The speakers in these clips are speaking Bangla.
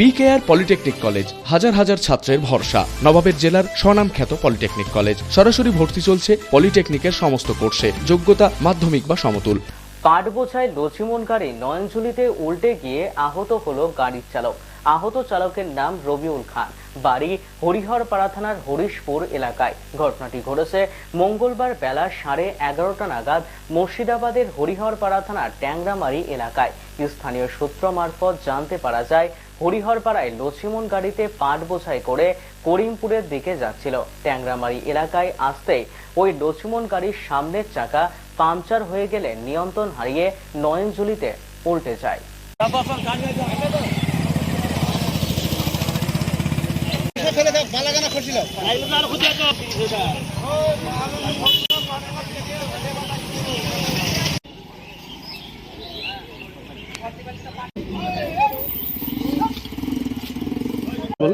বিকেআর পলিটেকনিক কলেজ হাজার হাজার ছাত্রের ভরসা। নবাবের জেলার স্বনামখ্যাত পলিটেকনিক কলেজ সরাসরি ভর্তি চলছে পলিটেকনিকের সমস্ত কোর্সে। যোগ্যতা মাধ্যমিক বা সমতুল। কাঠ বোঝায় লচিমন গাড়ি নয়নঝুলিতে উল্টে গিয়ে আহত হলো গাড়ির চালক। আহত চালকের নাম রবিউল খান। বাড়ি হরিহরপাড়া থানার হরিশপুর এলাকায়। ঘটনাটি ঘটেছে মঙ্গলবার বেলা সাড়ে এগারোটা নাগাদ মুর্শিদাবাদের হরিহরপাড়া থানার ট্যাংরামারি এলাকায়। স্থানীয় সূত্র মারফত জানতে পারা যায়, হরিহরপাড়ায় লছিমন গাড়িতে পাট বোঝাই করে করিমপুরের দিকে যাচ্ছিল। ট্যাংরামারি এলাকায় আসতেই ওই লছিমন গাড়ির সামনের চাকা পাংচার হয়ে গেলে নিয়ন্ত্রণ হারিয়ে নয়নজুলিতে উল্টে যায়।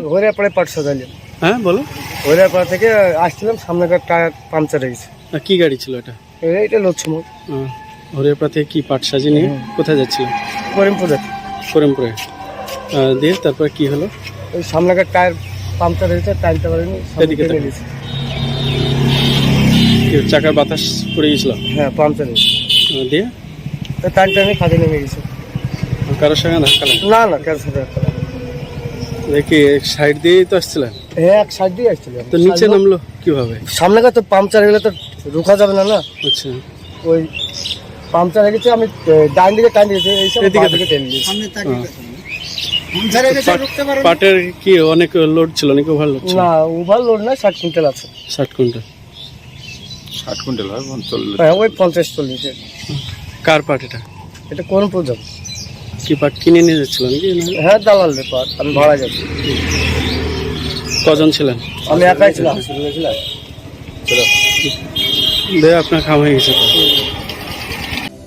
হরিয়াপাড়ায় পাট সাজালি হ্যাঁ বলো। হরিয়াপাড়া থেকে আসছিলাম সামনেকার টায়ার পাংচার হয়ে গেছে। আর কি গাড়ি ছিল এটা? হরিয়াপড়া থেকে কি পাট সাজিয়ে নিয়ে কোথায় যাচ্ছিল করিমপুরে। করিমপুরে। আহ, দিয়ে তারপর কি হলো? ওই সামনেকার টায়ার পাংচার হয়েছে টাইমটা পারিনি এদিকে তাকাও। গেছে চাকার বাতাস পড়ে গেছিল? হ্যাঁ পাংচার হয়েছে দিয়ে? তো টাইমটা আমি খাতে নেমে গেছে। কারোর সঙ্গে না না না। কেন সাথে দেখি সাইড দিয়েই তো আসছিলেন? হ্যাঁ এক সাইড দিয়ে আসছিল তো নিচে নামলো কীভাবে? সামনেকার তো পাংচার হয়ে গেলে তো রুখা যাবে না না? আচ্ছা। ওই পাংচার হয়ে গেছে আমি ডান দিকে টাইম দিয়েছি এই সব এদিকে বাঁ দিকে টেনে দিয়েছি পাট- পাটের কি অনেক লোড ছিল নাকি ওভার লোড ছিল? না ওভার লোড না ষাট কুইন্টাল আছে। ষাট কুইন্টাল। ষাট কুইন্টাল হয় হ্যাঁ ওই পঞ্চাশ চল্লিশ। কার পাট এটা? এটা কোন প্রজেক্ট কি পাট কিনে নিয়ে যাচ্ছিল নাকি? হ্যাঁ দালাল ব্যাপার আমি ভাড়া যাচ্ছি। কজন ছিলেন? আমি একাই ছিলাম। দিয়ে আপনার খাম হয়ে গেছে।